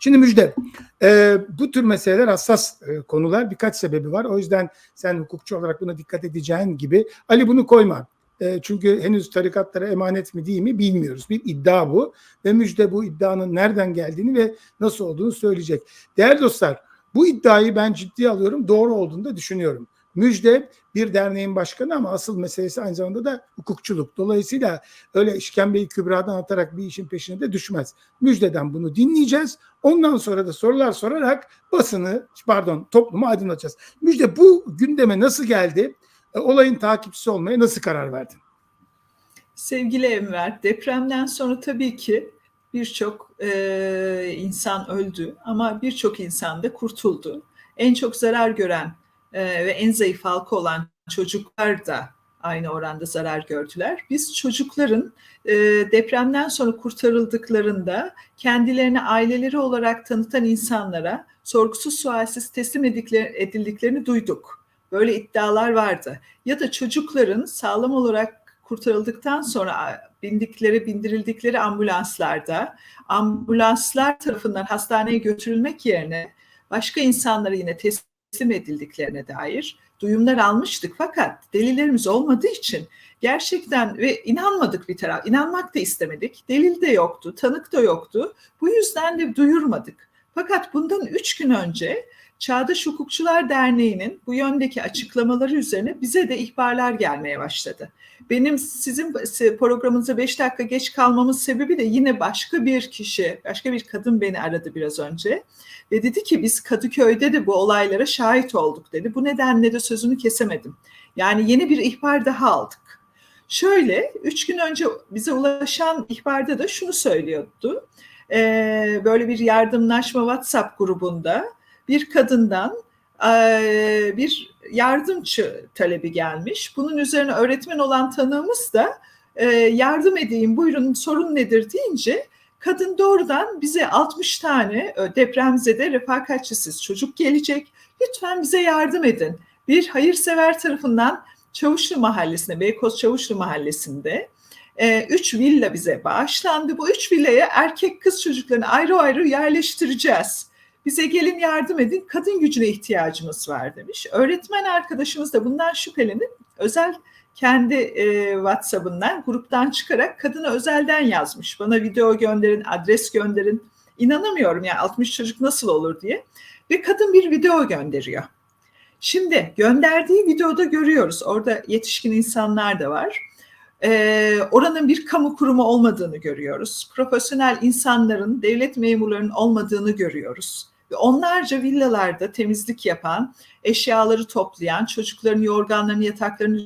Şimdi Müjde, e, bu tür meseleler hassas e, konular. Birkaç sebebi var. O yüzden sen hukukçu olarak buna dikkat edeceğin gibi Ali bunu koyma. E, çünkü henüz tarikatlara emanet mi değil mi bilmiyoruz. Bir iddia bu ve Müjde bu iddianın nereden geldiğini ve nasıl olduğunu söyleyecek. Değerli dostlar, bu iddiayı ben ciddiye alıyorum. Doğru olduğunu da düşünüyorum. Müjde bir derneğin başkanı ama asıl meselesi aynı zamanda da hukukçuluk. Dolayısıyla öyle işkembeyi kübradan atarak bir işin peşine de düşmez. Müjdeden bunu dinleyeceğiz. Ondan sonra da sorular sorarak basını pardon toplumu aydınlatacağız. Müjde bu gündeme nasıl geldi? E, olayın takipçisi olmaya nasıl karar verdin? Sevgili Enver, depremden sonra tabii ki birçok e, insan öldü ama birçok insan da kurtuldu. En çok zarar gören e, ve en zayıf halka olan çocuklar da aynı oranda zarar gördüler. Biz çocukların e, depremden sonra kurtarıldıklarında kendilerini aileleri olarak tanıtan insanlara sorgusuz sualsiz teslim edildiklerini duyduk. Böyle iddialar vardı. Ya da çocukların sağlam olarak kurtarıldıktan sonra bindikleri, bindirildikleri ambulanslarda ambulanslar tarafından hastaneye götürülmek yerine başka insanlara yine teslim edildiklerine dair duyumlar almıştık. Fakat delillerimiz olmadığı için gerçekten ve inanmadık bir taraf. İnanmak da istemedik. Delil de yoktu, tanık da yoktu. Bu yüzden de duyurmadık. Fakat bundan üç gün önce Çağdaş Hukukçular Derneği'nin bu yöndeki açıklamaları üzerine bize de ihbarlar gelmeye başladı. Benim sizin programınıza beş dakika geç kalmamın sebebi de yine başka bir kişi, başka bir kadın beni aradı biraz önce ve dedi ki biz Kadıköy'de de bu olaylara şahit olduk dedi. Bu nedenle de sözünü kesemedim. Yani yeni bir ihbar daha aldık. Şöyle, üç gün önce bize ulaşan ihbarda da şunu söylüyordu. Ee, böyle bir yardımlaşma WhatsApp grubunda bir kadından bir yardımcı talebi gelmiş. Bunun üzerine öğretmen olan tanığımız da yardım edeyim buyurun sorun nedir deyince kadın doğrudan bize 60 tane depremzede refakatçisiz çocuk gelecek. Lütfen bize yardım edin. Bir hayırsever tarafından Çavuşlu Mahallesi'nde, Beykoz Çavuşlu Mahallesi'nde üç villa bize bağışlandı. Bu üç villaya erkek kız çocuklarını ayrı ayrı yerleştireceğiz bize gelin yardım edin kadın gücüne ihtiyacımız var demiş. Öğretmen arkadaşımız da bundan şüphelenip özel kendi e, WhatsApp'ından gruptan çıkarak kadına özelden yazmış. Bana video gönderin, adres gönderin. İnanamıyorum yani 60 çocuk nasıl olur diye. Ve kadın bir video gönderiyor. Şimdi gönderdiği videoda görüyoruz. Orada yetişkin insanlar da var. Ee, oranın bir kamu kurumu olmadığını görüyoruz. Profesyonel insanların, devlet memurlarının olmadığını görüyoruz ve onlarca villalarda temizlik yapan, eşyaları toplayan, çocukların yorganlarını, yataklarını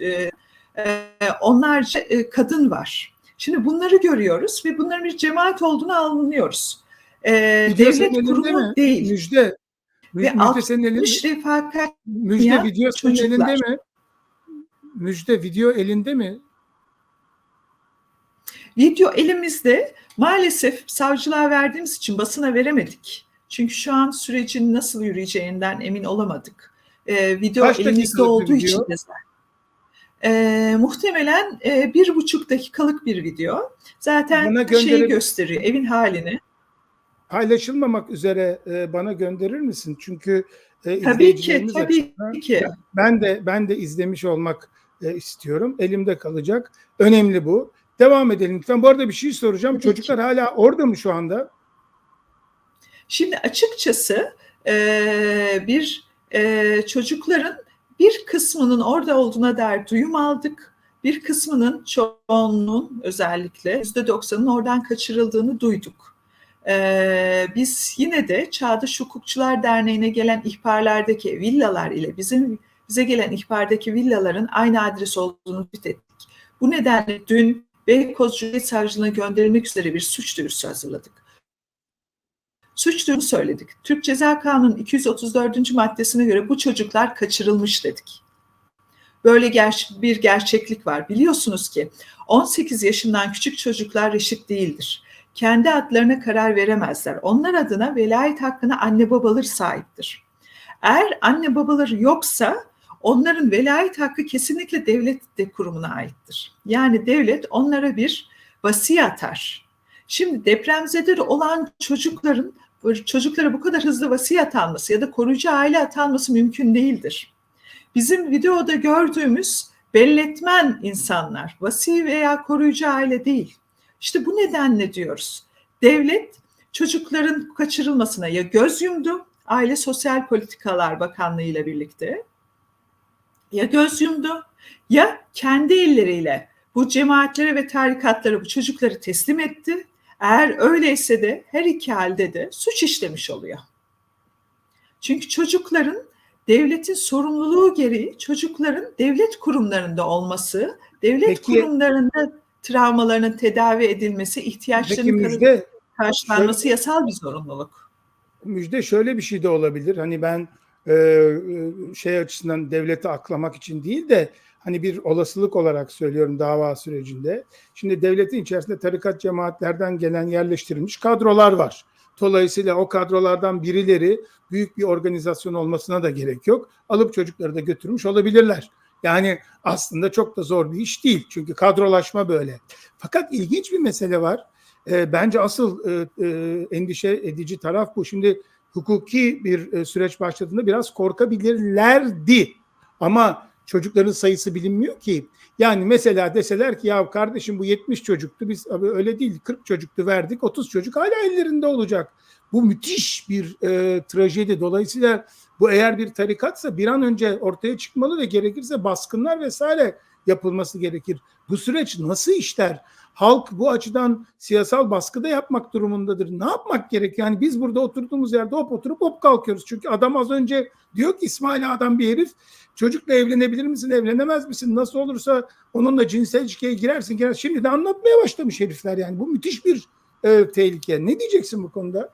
e, e, onlarca e, kadın var. Şimdi bunları görüyoruz ve bunların bir cemaat olduğunu anlıyoruz. E, devlet kurumu değil. Müjde. Ve müjde senin elinde. refakat Müjde video senin elinde mi? Müjde video elinde mi? Video elimizde maalesef savcılığa verdiğimiz için basına veremedik. Çünkü şu an sürecin nasıl yürüyeceğinden emin olamadık. Ee, video Kaç elimizde olduğu video? için de ee, muhtemelen e, bir buçuk dakikalık bir video. Zaten bana şeyi gösteriyor, evin halini. Paylaşılmamak üzere e, bana gönderir misin? Çünkü e, tabii ki, tabii ki. Ben de ben de izlemiş olmak e, istiyorum. Elimde kalacak. Önemli bu. Devam edelim lütfen. Bu arada bir şey soracağım. Tabii Çocuklar hala orada mı şu anda? Şimdi açıkçası e, bir e, çocukların bir kısmının orada olduğuna dair duyum aldık. Bir kısmının çoğunluğun özellikle yüzde doksanın oradan kaçırıldığını duyduk. Ee, biz yine de Çağdaş Hukukçular Derneği'ne gelen ihbarlardaki villalar ile bizim bize gelen ihbardaki villaların aynı adres olduğunu tespit ettik. Bu nedenle dün Beykoz Cumhuriyet Savcılığına gönderilmek üzere bir suç duyurusu hazırladık. Suç duyurusu söyledik. Türk Ceza Kanunu'nun 234. maddesine göre bu çocuklar kaçırılmış dedik. Böyle ger- bir gerçeklik var. Biliyorsunuz ki 18 yaşından küçük çocuklar reşit değildir. Kendi adlarına karar veremezler. Onlar adına velayet hakkına anne babaları sahiptir. Eğer anne babaları yoksa onların velayet hakkı kesinlikle devlet de kurumuna aittir. Yani devlet onlara bir vasiye atar. Şimdi depremzede olan çocukların çocuklara bu kadar hızlı vasi atanması ya da koruyucu aile atanması mümkün değildir. Bizim videoda gördüğümüz belletmen insanlar, vasi veya koruyucu aile değil. İşte bu nedenle diyoruz. Devlet çocukların kaçırılmasına ya göz yumdu, Aile Sosyal Politikalar Bakanlığı ile birlikte ya göz yumdu ya kendi elleriyle bu cemaatlere ve tarikatlara bu çocukları teslim etti. Eğer öyleyse de her iki halde de suç işlemiş oluyor. Çünkü çocukların devletin sorumluluğu gereği çocukların devlet kurumlarında olması, devlet Peki- kurumlarında travmalarının tedavi edilmesi, ihtiyaçlarının müjde, karşılanması yasal bir zorunluluk. müjde şöyle bir şey de olabilir. Hani ben e, e, şey açısından devleti aklamak için değil de hani bir olasılık olarak söylüyorum dava sürecinde. Şimdi devletin içerisinde tarikat cemaatlerden gelen yerleştirilmiş kadrolar var. Dolayısıyla o kadrolardan birileri büyük bir organizasyon olmasına da gerek yok. Alıp çocukları da götürmüş olabilirler. Yani aslında çok da zor bir iş değil. Çünkü kadrolaşma böyle. Fakat ilginç bir mesele var. E, bence asıl e, e, endişe edici taraf bu. Şimdi hukuki bir e, süreç başladığında biraz korkabilirlerdi. Ama çocukların sayısı bilinmiyor ki. Yani mesela deseler ki ya kardeşim bu 70 çocuktu biz abi öyle değil 40 çocuktu verdik 30 çocuk hala ellerinde olacak. Bu müthiş bir e, trajedi. Dolayısıyla bu eğer bir tarikatsa bir an önce ortaya çıkmalı ve gerekirse baskınlar vesaire yapılması gerekir. Bu süreç nasıl işler? Halk bu açıdan siyasal baskı da yapmak durumundadır. Ne yapmak gerek? Yani biz burada oturduğumuz yerde hop oturup hop kalkıyoruz. Çünkü adam az önce diyor ki İsmail adam bir herif çocukla evlenebilir misin, evlenemez misin? Nasıl olursa onunla cinsel ilişkiye girersin. girersin. Şimdi de anlatmaya başlamış herifler yani. Bu müthiş bir e, tehlike. Ne diyeceksin bu konuda?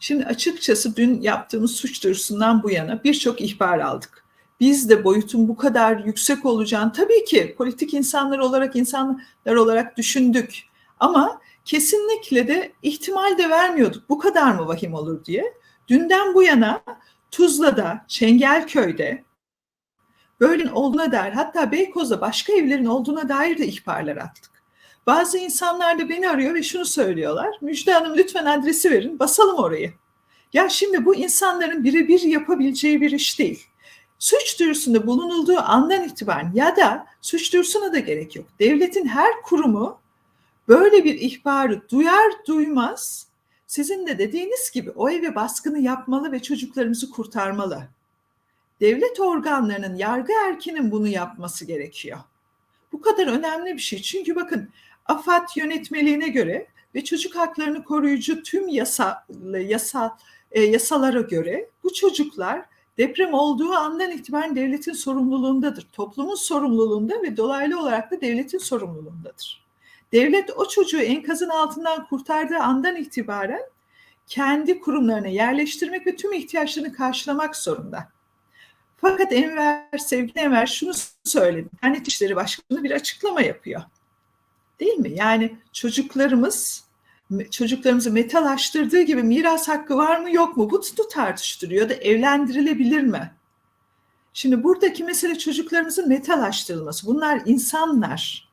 Şimdi açıkçası dün yaptığımız suç duyurusundan bu yana birçok ihbar aldık. Biz de boyutun bu kadar yüksek olacağını tabii ki politik insanlar olarak insanlar olarak düşündük. Ama kesinlikle de ihtimal de vermiyorduk bu kadar mı vahim olur diye. Dünden bu yana Tuzla'da, Çengelköy'de böyle olduğuna dair hatta Beykoz'da başka evlerin olduğuna dair de ihbarlar attık. Bazı insanlar da beni arıyor ve şunu söylüyorlar. Müjde Hanım lütfen adresi verin basalım orayı. Ya şimdi bu insanların birebir yapabileceği bir iş değil. Suç duyurusunda bulunulduğu andan itibaren ya da suç duyurusuna da gerek yok. Devletin her kurumu böyle bir ihbarı duyar duymaz sizin de dediğiniz gibi o eve baskını yapmalı ve çocuklarımızı kurtarmalı. Devlet organlarının, yargı erkinin bunu yapması gerekiyor. Bu kadar önemli bir şey. Çünkü bakın AFAD yönetmeliğine göre ve çocuk haklarını koruyucu tüm yasa, yasa, e, yasalara göre bu çocuklar deprem olduğu andan itibaren devletin sorumluluğundadır. Toplumun sorumluluğunda ve dolaylı olarak da devletin sorumluluğundadır. Devlet o çocuğu enkazın altından kurtardığı andan itibaren kendi kurumlarına yerleştirmek ve tüm ihtiyaçlarını karşılamak zorunda. Fakat Enver, sevgili Enver şunu söyledi. Diyanet İşleri Başkanı bir açıklama yapıyor. Değil mi? Yani çocuklarımız çocuklarımızı metalaştırdığı gibi miras hakkı var mı yok mu? Bu tutu tartıştırıyor da evlendirilebilir mi? Şimdi buradaki mesele çocuklarımızın metalaştırılması. Bunlar insanlar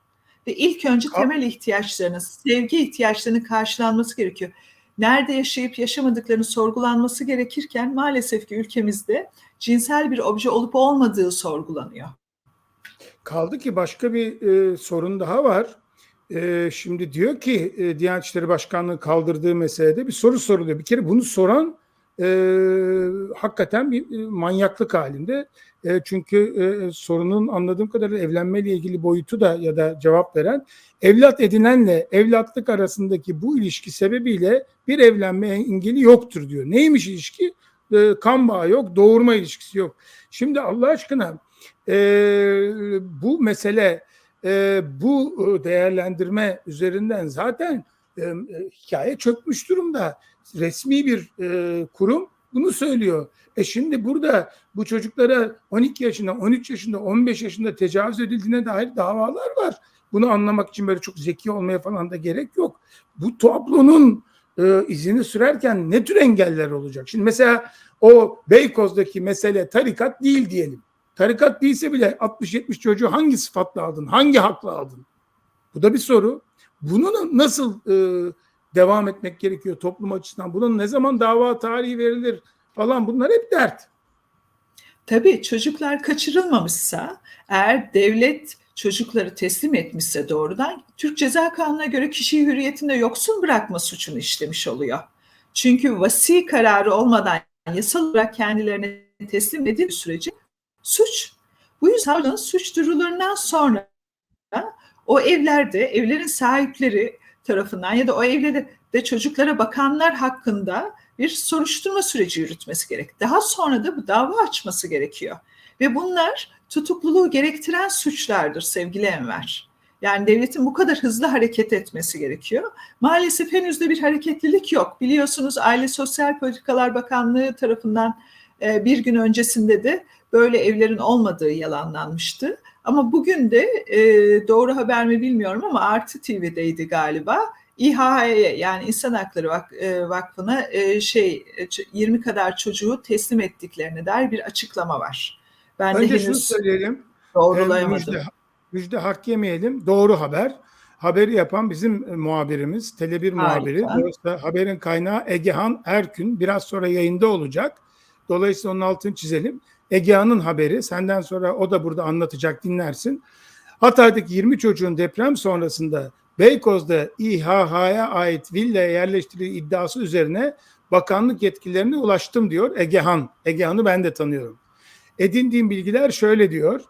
ve ilk önce temel ihtiyaçlarının, sevgi ihtiyaçlarının karşılanması gerekiyor. Nerede yaşayıp yaşamadıklarını sorgulanması gerekirken maalesef ki ülkemizde cinsel bir obje olup olmadığı sorgulanıyor. Kaldı ki başka bir e, sorun daha var. E, şimdi diyor ki e, Diyanet İşleri Başkanlığı kaldırdığı meselede bir soru soruluyor. Bir kere bunu soran e, hakikaten bir e, manyaklık halinde. E, çünkü e, sorunun anladığım kadarıyla evlenmeyle ilgili boyutu da ya da cevap veren evlat edinenle evlatlık arasındaki bu ilişki sebebiyle bir evlenme engeli yoktur diyor. Neymiş ilişki? E, kan bağı yok, doğurma ilişkisi yok. Şimdi Allah aşkına e, bu mesele e, bu değerlendirme üzerinden zaten e, hikaye çökmüş durumda. Resmi bir e, kurum bunu söylüyor. E şimdi burada bu çocuklara 12 yaşında, 13 yaşında, 15 yaşında tecavüz edildiğine dair davalar var. Bunu anlamak için böyle çok zeki olmaya falan da gerek yok. Bu tablonun e, izini sürerken ne tür engeller olacak? Şimdi mesela o Beykoz'daki mesele tarikat değil diyelim. Tarikat değilse bile 60-70 çocuğu hangi sıfatla aldın? Hangi hakla aldın? Bu da bir soru. Bunu nasıl e, devam etmek gerekiyor toplum açısından? Bunun ne zaman dava tarihi verilir falan bunlar hep dert. Tabii çocuklar kaçırılmamışsa eğer devlet çocukları teslim etmişse doğrudan Türk Ceza Kanunu'na göre kişiyi hürriyetinde yoksun bırakma suçunu işlemiş oluyor. Çünkü vasi kararı olmadan yasal olarak kendilerine teslim edildiği sürece suç. Bu yüzden savcının suç duyurularından sonra o evlerde evlerin sahipleri tarafından ya da o evlerde de çocuklara bakanlar hakkında bir soruşturma süreci yürütmesi gerek. Daha sonra da bu dava açması gerekiyor. Ve bunlar tutukluluğu gerektiren suçlardır sevgili Enver. Yani devletin bu kadar hızlı hareket etmesi gerekiyor. Maalesef henüz de bir hareketlilik yok. Biliyorsunuz Aile Sosyal Politikalar Bakanlığı tarafından e, bir gün öncesinde de böyle evlerin olmadığı yalanlanmıştı. Ama bugün de e, doğru haber mi bilmiyorum ama Artı TV'deydi galiba. İHA'ya yani İnsan Hakları e, Vakfı'na e, şey 20 kadar çocuğu teslim ettiklerine dair bir açıklama var. Ben Önce de şunu söyleyelim. Doğrulayamadım. Müjde, müjde hak yemeyelim. Doğru haber. Haberi yapan bizim muhabirimiz, Tele1 muhabiri. Dolayısıyla haberin kaynağı Egehan Erkün. Biraz sonra yayında olacak. Dolayısıyla onun altını çizelim. Egehan'ın haberi. Senden sonra o da burada anlatacak dinlersin. Hatay'daki 20 çocuğun deprem sonrasında Beykoz'da İHH'ya ait villaya yerleştirildiği iddiası üzerine bakanlık yetkililerine ulaştım diyor Egehan. Egehan'ı ben de tanıyorum. Edindiğim bilgiler şöyle diyor.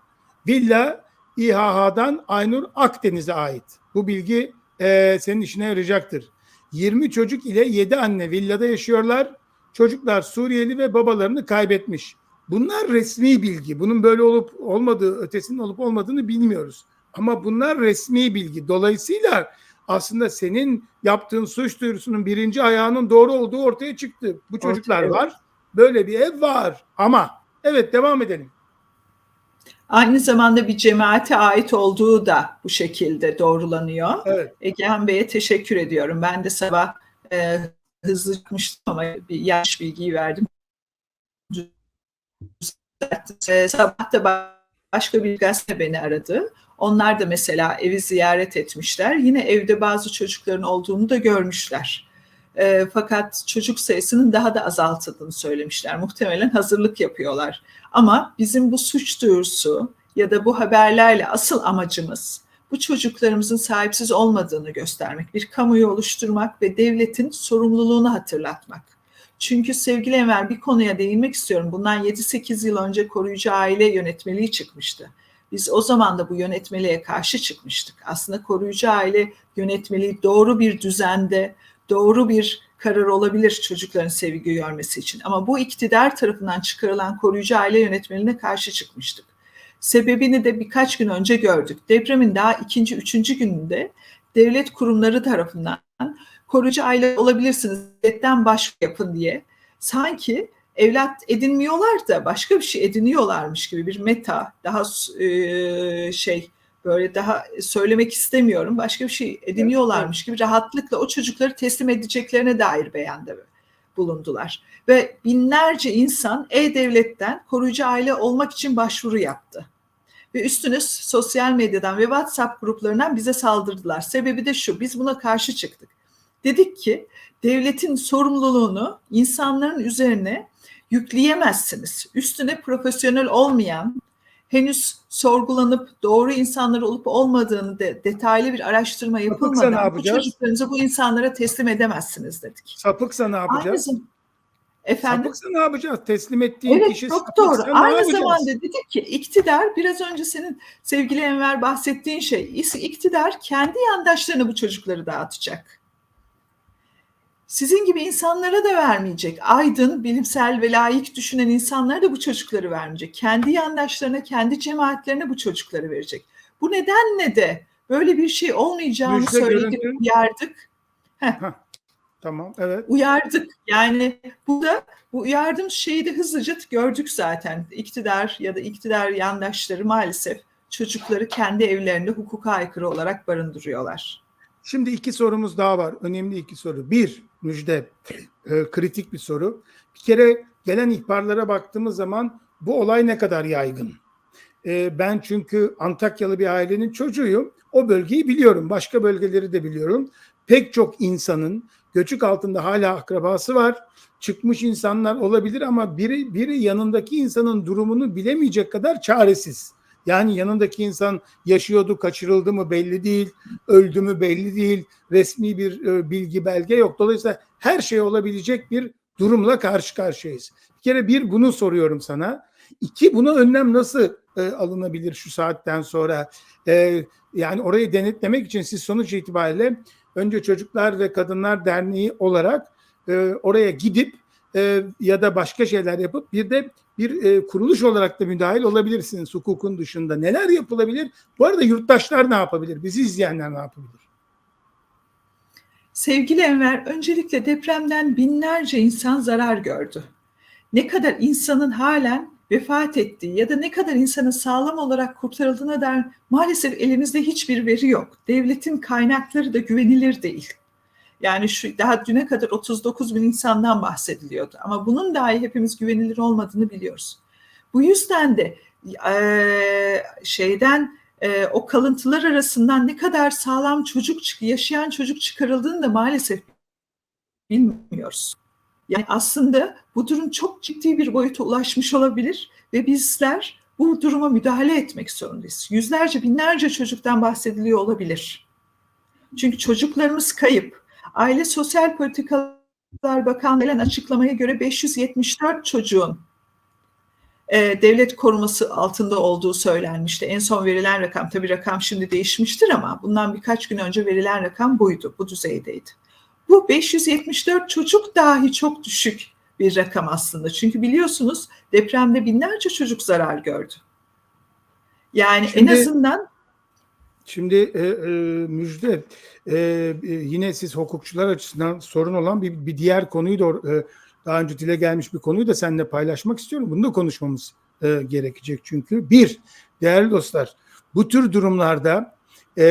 Villa İHH'dan Aynur Akdeniz'e ait. Bu bilgi e, senin işine yarayacaktır. 20 çocuk ile 7 anne villada yaşıyorlar. Çocuklar Suriyeli ve babalarını kaybetmiş. Bunlar resmi bilgi. Bunun böyle olup olmadığı, ötesinin olup olmadığını bilmiyoruz. Ama bunlar resmi bilgi. Dolayısıyla aslında senin yaptığın suç duyurusunun birinci ayağının doğru olduğu ortaya çıktı. Bu çocuklar Ortaya, var. Böyle bir ev var. Ama evet devam edelim. Aynı zamanda bir cemaate ait olduğu da bu şekilde doğrulanıyor. Evet. Egehan Bey'e teşekkür ediyorum. Ben de sabah e, hızlı çıkmıştım ama bir yanlış bilgiyi verdim. E, sabah da başka bir gazete beni aradı. Onlar da mesela evi ziyaret etmişler. Yine evde bazı çocukların olduğunu da görmüşler. E, fakat çocuk sayısının daha da azaltıldığını söylemişler. Muhtemelen hazırlık yapıyorlar. Ama bizim bu suç duyurusu ya da bu haberlerle asıl amacımız bu çocuklarımızın sahipsiz olmadığını göstermek, bir kamuyu oluşturmak ve devletin sorumluluğunu hatırlatmak. Çünkü sevgili Enver bir konuya değinmek istiyorum. Bundan 7-8 yıl önce koruyucu aile yönetmeliği çıkmıştı. Biz o zaman da bu yönetmeliğe karşı çıkmıştık. Aslında koruyucu aile yönetmeliği doğru bir düzende, doğru bir karar olabilir çocukların sevgi görmesi için. Ama bu iktidar tarafından çıkarılan koruyucu aile yönetmeliğine karşı çıkmıştık. Sebebini de birkaç gün önce gördük. Depremin daha ikinci, üçüncü gününde devlet kurumları tarafından koruyucu aile olabilirsiniz, devletten başvuru yapın diye sanki evlat edinmiyorlar da başka bir şey ediniyorlarmış gibi bir meta, daha e, şey böyle daha söylemek istemiyorum. Başka bir şey ediniyorlarmış gibi rahatlıkla o çocukları teslim edeceklerine dair beyanda bulundular. Ve binlerce insan E-Devlet'ten koruyucu aile olmak için başvuru yaptı. Ve üstüne sosyal medyadan ve WhatsApp gruplarından bize saldırdılar. Sebebi de şu, biz buna karşı çıktık. Dedik ki devletin sorumluluğunu insanların üzerine yükleyemezsiniz. Üstüne profesyonel olmayan, henüz sorgulanıp doğru insanlar olup olmadığını de detaylı bir araştırma yapılmadan bu çocuklarınızı bu insanlara teslim edemezsiniz dedik. Sapıksa ne yapacağız? Aynı, efendim? Sapıksa ne yapacağız? Teslim ettiğin evet, kişi çok doğru. Aynı yapacağız? zamanda dedik ki iktidar biraz önce senin sevgili Enver bahsettiğin şey iktidar kendi yandaşlarına bu çocukları dağıtacak sizin gibi insanlara da vermeyecek. Aydın, bilimsel ve layık düşünen insanlara da bu çocukları vermeyecek. Kendi yandaşlarına, kendi cemaatlerine bu çocukları verecek. Bu nedenle de böyle bir şey olmayacağını Müjde söyledik, görüntü. uyardık. Tamam, evet. Uyardık. Yani bu da bu uyardığımız şeyi de hızlıca gördük zaten. İktidar ya da iktidar yandaşları maalesef çocukları kendi evlerinde hukuka aykırı olarak barındırıyorlar. Şimdi iki sorumuz daha var. Önemli iki soru. Bir, müjde, e, kritik bir soru. Bir kere gelen ihbarlara baktığımız zaman bu olay ne kadar yaygın? E, ben çünkü Antakyalı bir ailenin çocuğuyum. O bölgeyi biliyorum. Başka bölgeleri de biliyorum. Pek çok insanın göçük altında hala akrabası var. Çıkmış insanlar olabilir ama biri biri yanındaki insanın durumunu bilemeyecek kadar çaresiz. Yani yanındaki insan yaşıyordu, kaçırıldı mı belli değil, öldü mü belli değil, resmi bir e, bilgi belge yok. Dolayısıyla her şey olabilecek bir durumla karşı karşıyayız. Bir kere bir bunu soruyorum sana. İki buna önlem nasıl e, alınabilir şu saatten sonra? E, yani orayı denetlemek için siz sonuç itibariyle önce Çocuklar ve Kadınlar Derneği olarak e, oraya gidip e, ya da başka şeyler yapıp bir de bir e, kuruluş olarak da müdahil olabilirsiniz hukukun dışında. Neler yapılabilir? Bu arada yurttaşlar ne yapabilir? Bizi izleyenler ne yapabilir? Sevgili Enver, öncelikle depremden binlerce insan zarar gördü. Ne kadar insanın halen vefat ettiği ya da ne kadar insanın sağlam olarak kurtarıldığına dair maalesef elimizde hiçbir veri yok. Devletin kaynakları da güvenilir değil. Yani şu daha düne kadar 39 bin insandan bahsediliyordu. Ama bunun dahi hepimiz güvenilir olmadığını biliyoruz. Bu yüzden de e, şeyden e, o kalıntılar arasından ne kadar sağlam çocuk yaşayan çocuk çıkarıldığını da maalesef bilmiyoruz. Yani aslında bu durum çok ciddi bir boyuta ulaşmış olabilir ve bizler bu duruma müdahale etmek zorundayız. Yüzlerce, binlerce çocuktan bahsediliyor olabilir. Çünkü çocuklarımız kayıp. Aile Sosyal Politikalar Bakanlığı'nın açıklamaya göre 574 çocuğun e, devlet koruması altında olduğu söylenmişti. En son verilen rakam, tabii rakam şimdi değişmiştir ama bundan birkaç gün önce verilen rakam buydu, bu düzeydeydi. Bu 574 çocuk dahi çok düşük bir rakam aslında. Çünkü biliyorsunuz depremde binlerce çocuk zarar gördü. Yani şimdi, en azından Şimdi e, e, müjde e, e, yine siz hukukçular açısından sorun olan bir, bir diğer konuyu da e, daha önce dile gelmiş bir konuyu da seninle paylaşmak istiyorum. Bunu da konuşmamız e, gerekecek çünkü. Bir, değerli dostlar bu tür durumlarda e,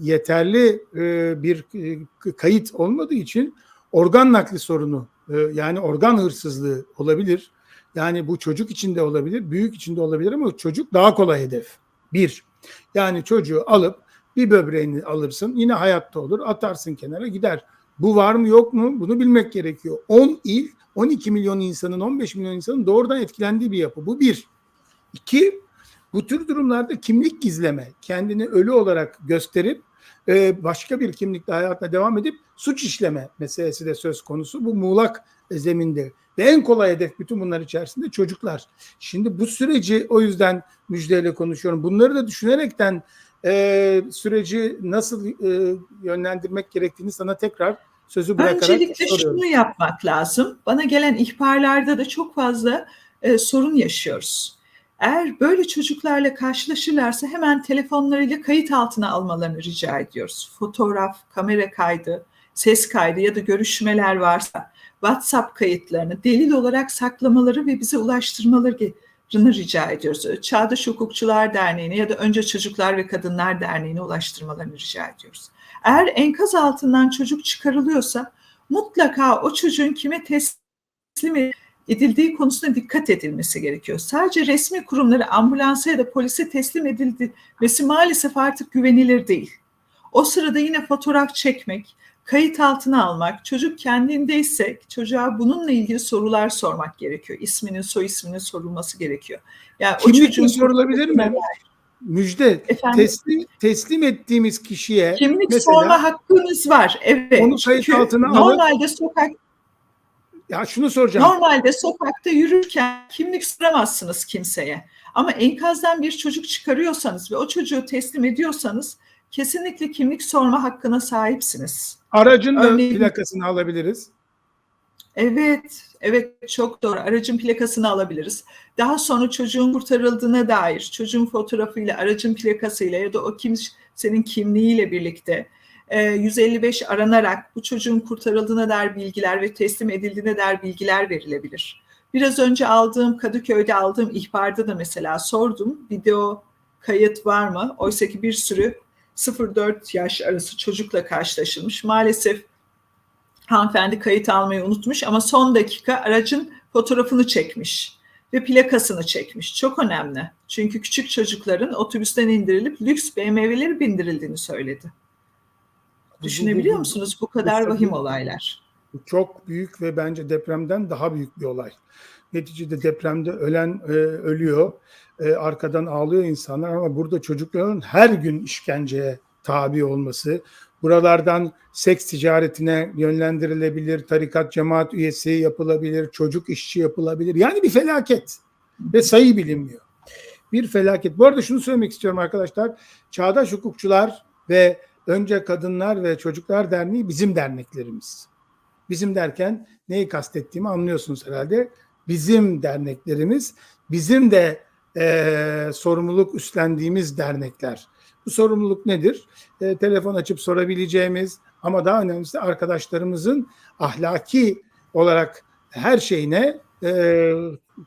yeterli e, bir e, kayıt olmadığı için organ nakli sorunu e, yani organ hırsızlığı olabilir. Yani bu çocuk içinde olabilir, büyük içinde olabilir ama çocuk daha kolay hedef. Bir, yani çocuğu alıp bir böbreğini alırsın yine hayatta olur atarsın kenara gider. Bu var mı yok mu bunu bilmek gerekiyor. 10 il 12 milyon insanın 15 milyon insanın doğrudan etkilendiği bir yapı. Bu bir. İki bu tür durumlarda kimlik gizleme kendini ölü olarak gösterip e, başka bir kimlikle hayatına devam edip suç işleme meselesi de söz konusu. Bu muğlak zeminde ve en kolay hedef bütün bunlar içerisinde çocuklar. Şimdi bu süreci o yüzden müjdeyle konuşuyorum. Bunları da düşünerekten e, süreci nasıl e, yönlendirmek gerektiğini sana tekrar sözü bırakarak Öncelikle soruyorum. şunu yapmak lazım. Bana gelen ihbarlarda da çok fazla e, sorun yaşıyoruz. Eğer böyle çocuklarla karşılaşırlarsa hemen telefonlarıyla kayıt altına almalarını rica ediyoruz. Fotoğraf, kamera kaydı, ses kaydı ya da görüşmeler varsa WhatsApp kayıtlarını delil olarak saklamaları ve bize ulaştırmaları rica ediyoruz. Çağdaş Hukukçular Derneği'ne ya da Önce Çocuklar ve Kadınlar Derneği'ne ulaştırmalarını rica ediyoruz. Eğer enkaz altından çocuk çıkarılıyorsa mutlaka o çocuğun kime teslim edildiği konusunda dikkat edilmesi gerekiyor. Sadece resmi kurumları ambulansa ya da polise teslim edilmesi maalesef artık güvenilir değil. O sırada yine fotoğraf çekmek, kayıt altına almak, çocuk kendindeyse çocuğa bununla ilgili sorular sormak gerekiyor. İsminin, soy isminin sorulması gerekiyor. Yani Kimlik o çocuğun sorulabilir mi? Müjde Efendim, teslim teslim ettiğimiz kişiye kimlik mesela, sorma hakkınız var. Evet. Onu kayıt altına normalde alıp, sokak ya şunu soracağım. Normalde sokakta yürürken kimlik soramazsınız kimseye. Ama enkazdan bir çocuk çıkarıyorsanız ve o çocuğu teslim ediyorsanız kesinlikle kimlik sorma hakkına sahipsiniz. Aracın da Örneğin, plakasını alabiliriz. Evet, evet çok doğru. Aracın plakasını alabiliriz. Daha sonra çocuğun kurtarıldığına dair çocuğun fotoğrafıyla, aracın plakasıyla ya da o kim senin kimliğiyle birlikte 155 e, aranarak bu çocuğun kurtarıldığına dair bilgiler ve teslim edildiğine dair bilgiler verilebilir. Biraz önce aldığım Kadıköy'de aldığım ihbarda da mesela sordum video kayıt var mı? Oysa ki bir sürü 0-4 yaş arası çocukla karşılaşılmış. Maalesef hanımefendi kayıt almayı unutmuş ama son dakika aracın fotoğrafını çekmiş. ve plakasını çekmiş. Çok önemli. Çünkü küçük çocukların otobüsten indirilip lüks BMW'leri bindirildiğini söyledi. Düşünebiliyor musunuz bu kadar vahim olaylar? Çok büyük ve bence depremden daha büyük bir olay. Neticede depremde ölen e, ölüyor, e, arkadan ağlıyor insanlar ama burada çocukların her gün işkenceye tabi olması, buralardan seks ticaretine yönlendirilebilir, tarikat cemaat üyesi yapılabilir, çocuk işçi yapılabilir. Yani bir felaket ve sayı bilinmiyor. Bir felaket. Bu arada şunu söylemek istiyorum arkadaşlar. Çağdaş Hukukçular ve Önce Kadınlar ve Çocuklar Derneği bizim derneklerimiz. Bizim derken neyi kastettiğimi anlıyorsunuz herhalde. Bizim derneklerimiz, bizim de e, sorumluluk üstlendiğimiz dernekler. Bu sorumluluk nedir? E, telefon açıp sorabileceğimiz ama daha önemlisi arkadaşlarımızın ahlaki olarak her şeyine e,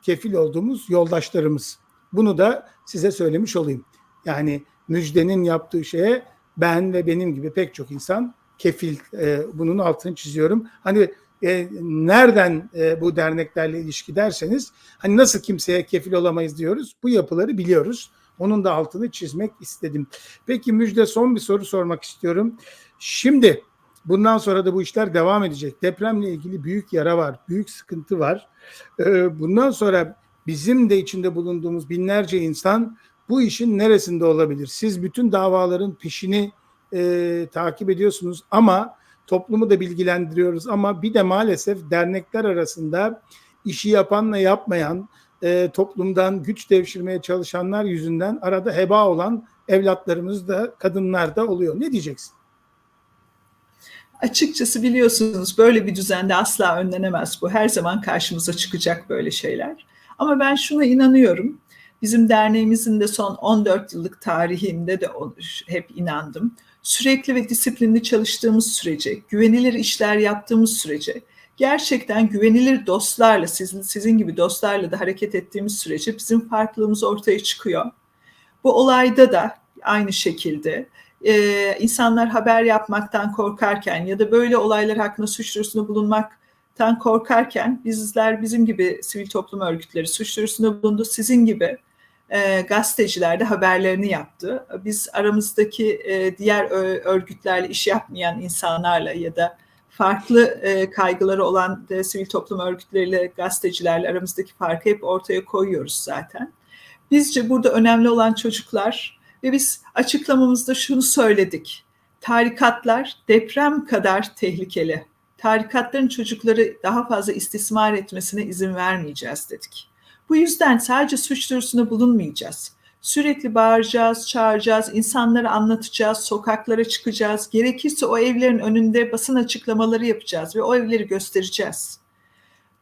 kefil olduğumuz yoldaşlarımız. Bunu da size söylemiş olayım. Yani müjdenin yaptığı şeye ben ve benim gibi pek çok insan kefil. E, bunun altını çiziyorum. Hani e, nereden e, bu derneklerle ilişki derseniz hani nasıl kimseye kefil olamayız diyoruz. Bu yapıları biliyoruz. Onun da altını çizmek istedim. Peki Müjde son bir soru sormak istiyorum. Şimdi bundan sonra da bu işler devam edecek. Depremle ilgili büyük yara var, büyük sıkıntı var. Ee, bundan sonra bizim de içinde bulunduğumuz binlerce insan bu işin neresinde olabilir? Siz bütün davaların peşini e, takip ediyorsunuz ama toplumu da bilgilendiriyoruz ama bir de maalesef dernekler arasında işi yapanla yapmayan e, toplumdan güç devşirmeye çalışanlar yüzünden arada heba olan evlatlarımız da kadınlar da oluyor. Ne diyeceksin? Açıkçası biliyorsunuz böyle bir düzende asla önlenemez bu. Her zaman karşımıza çıkacak böyle şeyler. Ama ben şuna inanıyorum. Bizim derneğimizin de son 14 yıllık tarihinde de hep inandım. Sürekli ve disiplinli çalıştığımız sürece, güvenilir işler yaptığımız sürece, gerçekten güvenilir dostlarla, sizin, sizin gibi dostlarla da hareket ettiğimiz sürece bizim farklılığımız ortaya çıkıyor. Bu olayda da aynı şekilde e, insanlar haber yapmaktan korkarken ya da böyle olaylar hakkında suç duyurusunda bulunmaktan korkarken bizler bizim gibi sivil toplum örgütleri suç duyurusunda bulundu. Sizin gibi e, gazeteciler de haberlerini yaptı. Biz aramızdaki e, diğer örgütlerle iş yapmayan insanlarla ya da farklı e, kaygıları olan de, sivil toplum örgütleriyle, gazetecilerle aramızdaki farkı hep ortaya koyuyoruz zaten. Bizce burada önemli olan çocuklar ve biz açıklamamızda şunu söyledik. Tarikatlar deprem kadar tehlikeli. Tarikatların çocukları daha fazla istismar etmesine izin vermeyeceğiz dedik. Bu yüzden sadece suç duyurusunda bulunmayacağız. Sürekli bağıracağız, çağıracağız, insanlara anlatacağız, sokaklara çıkacağız. Gerekirse o evlerin önünde basın açıklamaları yapacağız ve o evleri göstereceğiz.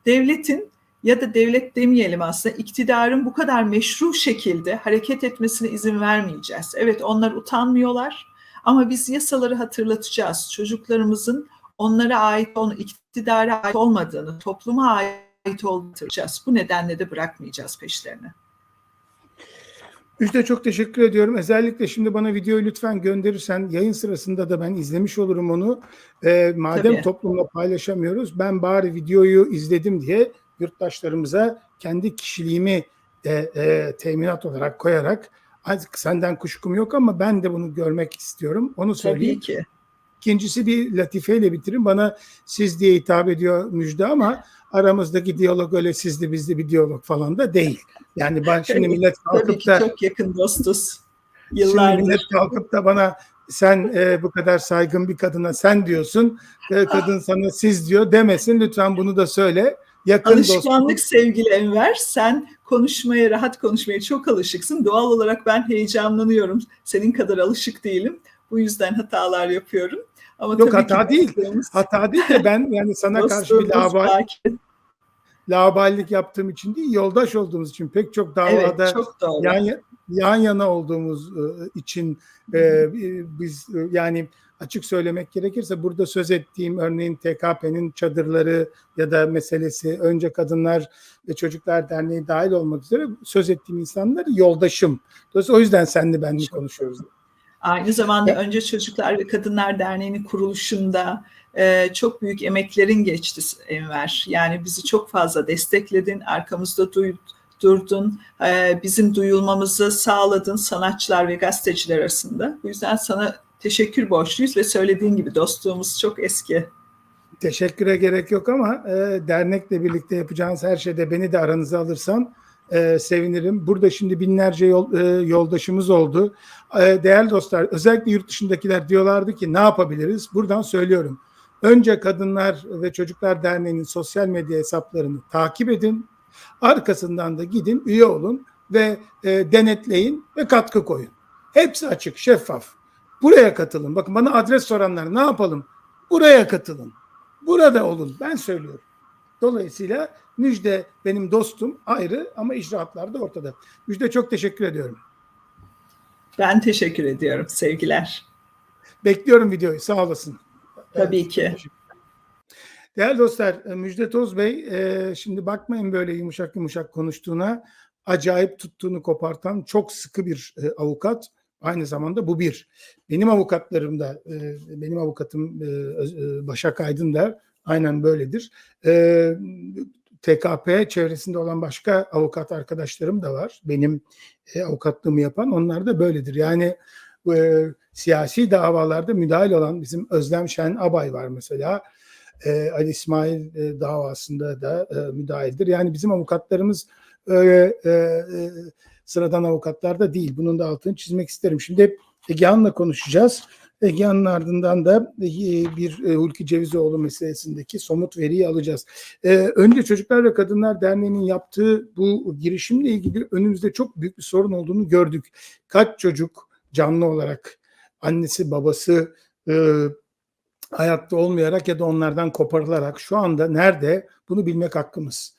Devletin ya da devlet demeyelim aslında iktidarın bu kadar meşru şekilde hareket etmesine izin vermeyeceğiz. Evet onlar utanmıyorlar ama biz yasaları hatırlatacağız. Çocuklarımızın onlara ait, onu iktidara ait olmadığını, topluma ait olduğunu hatırlatacağız. Bu nedenle de bırakmayacağız peşlerini. Müjde çok teşekkür ediyorum. Özellikle şimdi bana videoyu lütfen gönderirsen yayın sırasında da ben izlemiş olurum onu. E, madem Tabii. toplumla paylaşamıyoruz ben bari videoyu izledim diye yurttaşlarımıza kendi kişiliğimi de e, teminat olarak koyarak artık senden kuşkum yok ama ben de bunu görmek istiyorum. Onu söyleyeyim. Tabii ki. İkincisi bir latifeyle bitirin. Bana siz diye hitap ediyor Müjde ama aramızdaki diyalog öyle sizli bizli bir diyalog falan da değil. Yani ben şimdi millet kalkıp da çok yakın dostuz. Yıllardır. Şimdi millet kalkıp da bana sen e, bu kadar saygın bir kadına sen diyorsun. E, kadın sana siz diyor demesin. Lütfen bunu da söyle. Yakın Alışkanlık dostum. sevgili Enver. Sen konuşmaya, rahat konuşmaya çok alışıksın. Doğal olarak ben heyecanlanıyorum. Senin kadar alışık değilim. Bu yüzden hatalar yapıyorum. Ama Yok hata değil. Hata değil de ben yani sana karşı bir labal, laballik yaptığım için değil, yoldaş olduğumuz için pek çok davada evet, çok yan, yan yana olduğumuz ıı, için e, biz yani açık söylemek gerekirse burada söz ettiğim örneğin TKP'nin çadırları ya da meselesi önce kadınlar ve çocuklar derneği dahil olmak üzere söz ettiğim insanlar yoldaşım. Dolayısıyla o yüzden senle benle konuşuyoruz. Aynı zamanda Önce Çocuklar ve Kadınlar Derneği'nin kuruluşunda e, çok büyük emeklerin geçti Enver. Yani bizi çok fazla destekledin, arkamızda duy, durdun, e, bizim duyulmamızı sağladın sanatçılar ve gazeteciler arasında. Bu yüzden sana teşekkür borçluyuz ve söylediğin gibi dostluğumuz çok eski. Teşekküre gerek yok ama e, dernekle birlikte yapacağınız her şeyde beni de aranıza alırsan e, sevinirim. Burada şimdi binlerce yol, e, yoldaşımız oldu. E, değerli dostlar, özellikle yurt dışındakiler diyorlardı ki ne yapabiliriz? Buradan söylüyorum. Önce Kadınlar ve Çocuklar Derneği'nin sosyal medya hesaplarını takip edin. Arkasından da gidin, üye olun ve e, denetleyin ve katkı koyun. Hepsi açık, şeffaf. Buraya katılın. Bakın bana adres soranlar ne yapalım? Buraya katılın. Burada olun. Ben söylüyorum. Dolayısıyla Müjde benim dostum ayrı ama icraatlar da ortada. Müjde çok teşekkür ediyorum. Ben teşekkür ediyorum. Sevgiler. Bekliyorum videoyu. Sağ olasın. Tabii ki. Değerli dostlar, Müjde Toz Bey, e, şimdi bakmayın böyle yumuşak yumuşak konuştuğuna, acayip tuttuğunu kopartan çok sıkı bir e, avukat. Aynı zamanda bu bir. Benim avukatlarım da, e, benim avukatım e, e, Başak Aydın da aynen böyledir. E, TKP çevresinde olan başka avukat arkadaşlarım da var. Benim e, avukatlığımı yapan onlar da böyledir. Yani e, siyasi davalarda müdahil olan bizim Özlem Şen Abay var mesela. E, Ali İsmail e, davasında da e, müdahildir. Yani bizim avukatlarımız öyle e, e, sıradan avukatlar da değil. Bunun da altını çizmek isterim. Şimdi Egehan'la konuşacağız. Egehan'ın ardından da e, bir e, Hulki Cevizioğlu meselesindeki somut veriyi alacağız. E, önce Çocuklar ve Kadınlar Derneği'nin yaptığı bu girişimle ilgili önümüzde çok büyük bir sorun olduğunu gördük. Kaç çocuk canlı olarak annesi babası hayatta olmayarak ya da onlardan koparılarak şu anda nerede bunu bilmek hakkımız.